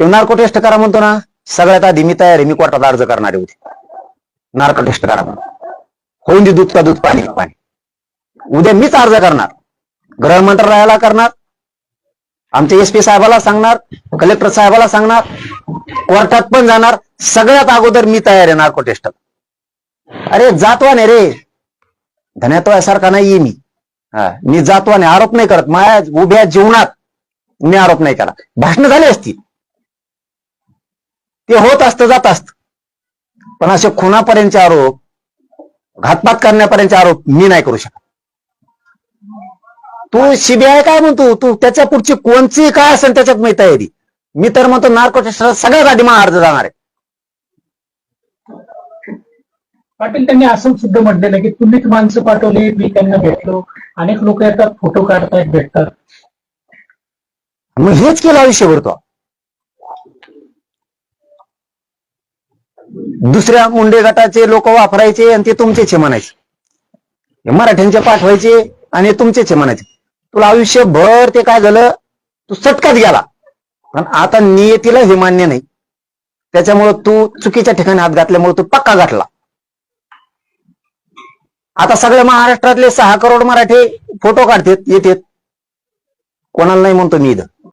ते narco taste करा म्हणतो ना सगळ्यात आधी मी तयार आहे मी कोर्टात अर्ज करणारे होते नार्को टेस्ट करा म्हणून. होऊन दे दूध का दूध पाणी पाणी. उद्या मीच अर्ज करणार. गृह मंत्रालयाला करणार. आमच्या एस पी साहेबाला सांगणार कलेक्टर साहेबाला सांगणार कोर्टात पण जाणार. सगळ्यात अगोदर मी तयार आहे नार्को टेस्ट अरे जातवाने रे. धन्यात्वासारखा नाहीये मी. हा मी जातवाने आरोप नाही करत. माझ्या उभ्या जीवनात मी आरोप नाही केला भाषण झाली असती. ते होत असतं जात असत. पण असे खुनापर्यंतचे आरोप घातपात करण्यापर्यंतचे आरोप मी नाही करू शकत. तू सीबीआय काय म्हणतो? तू त्याच्या पुढची कोणची काय असेल त्याच्यात मी तयारी? मी तर म्हणतो नार्को टेस्ट सगळ्यात आधी मला अर्ज जाणार आहे पाटील त्यांनी असं सुद्धा म्हटलेलं की तुम्हीच माणसं पाठवली मी त्यांना भेटलो. अनेक लोक येतात फोटो काढतायत भेटतात. मग हेच केलं आयुष्यभर तो. दुसऱ्या मुंडे गटाचे लोक वापरायचे आणि ते तुमचेच म्हणायचे. हे मराठ्यांचे पाठवायचे आणि तुमचेच म्हणायचे. तुला आयुष्यभर ते काय झालं? तू सटकात गेला. पण आता नियतीला हे मान्य नाही. त्याच्यामुळं तू चुकीच्या ठिकाणी हात घातल्यामुळे तू पक्का गाठला. आता सगळ्या महाराष्ट्रातले सहा करोड मराठी फोटो काढतात येतात. कोणाला नाही म्हणतो मी इथं.